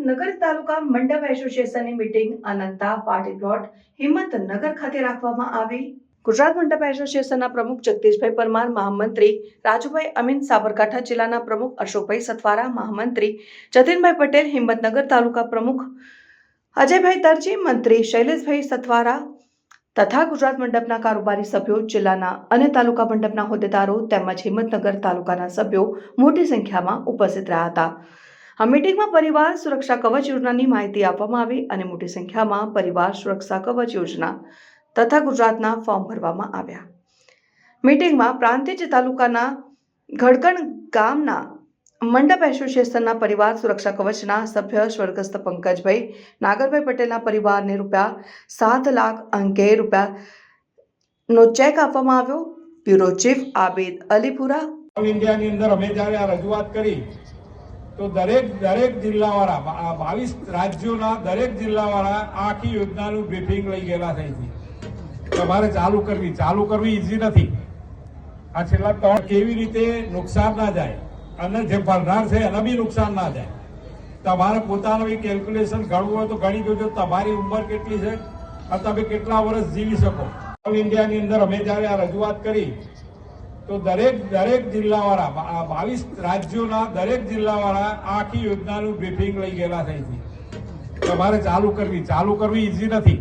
તાલુકા મંડપ એસોસિએશનની meeting Ananta party plot Himmatnagar ખાતે રાખવામાં આવી. ગુજરાત મંડપ એસોસિએશનના પ્રમુખ જગદીશભાઈ પરમાર, મહામંત્રી રાજુભાઈ અમીન સાબરકાંઠા જિલ્લાના પ્રમુખ અશોકભાઈ સથવારા, મહામંત્રી જતીનભાઈ પટેલ, હિંમતનગર તાલુકા પ્રમુખ અજયભાઈ દરજી મંત્રી શૈલેષભાઈ સથવારા તથા ગુજરાત મંડપના કારોબારી સભ્યો જિલ્લાના અને તાલુકા મંડપના હોદ્દેદારો તેમજ હિંમતનગર તાલુકાના સભ્યો મોટી સંખ્યામાં ઉપસ્થિત રહ્યા હતા. આ મીટિંગમાં પરિવાર સુરક્ષા કવચ યોજનાની માહિતી આપવામાં આવી અને મોટી સંખ્યામાં પરિવાર સુરક્ષા કવચ યોજના તથા ગુજરાતના ફોર્મ ભરવામાં આવ્યા. મીટિંગમાં પ્રાંતિજ તાલુકાના ઘડકણ ગામના મંડપ એસોસિએશનના પરિવાર સુરક્ષા કવચના સભ્ય સ્વર્ગસ્થ પંકજભાઈ નાગરભાઈ પટેલના પરિવારને રૂપિયા સાત લાખ અંકે રૂપિયા નો ચેક આપવામાં આવ્યો. Bureau chief Abed Alipura. ઇન્ડિયાની અંદર અમે જ્યારે આ રજૂઆત કરી તો દરેક દરેક જિલ્લાવાળા બાવીસ રાજ્યોના દરેક જિલ્લાવાળા આખી યોજનાનું બ્રીફિંગ લઈ ગયેલા થઈ છે. તમારે ચાલુ કરવી ચાલુ કરવી ઇઝી નથી. આ છેલ્લા ત્રણ કેવી રીતે નુકસાન ના જાય? અને જે ભરનાર છે, એને બી નુકસાન ના જાય. તમારે પોતાનું બી કેલ્ક્યુલેશન ગણવું હોય તો ગણી જોજો તમારી ઉંમર કેટલી છે, અને તમે કેટલા વર્ષ જીવી શકો. ઓલ ઇન્ડિયાની અંદર અમે જ્યારે આ રજૂઆત કરી તો દરેક દરેક જિલ્લાવાળા બાવીસ રાજ્યોના દરેક જિલ્લાવાળા આખી યોજનાનું બ્રીફિંગ લઈ ગયેલા થઈ છે. તમારે ચાલુ કરવી ચાલુ કરવી ઇઝી નથી.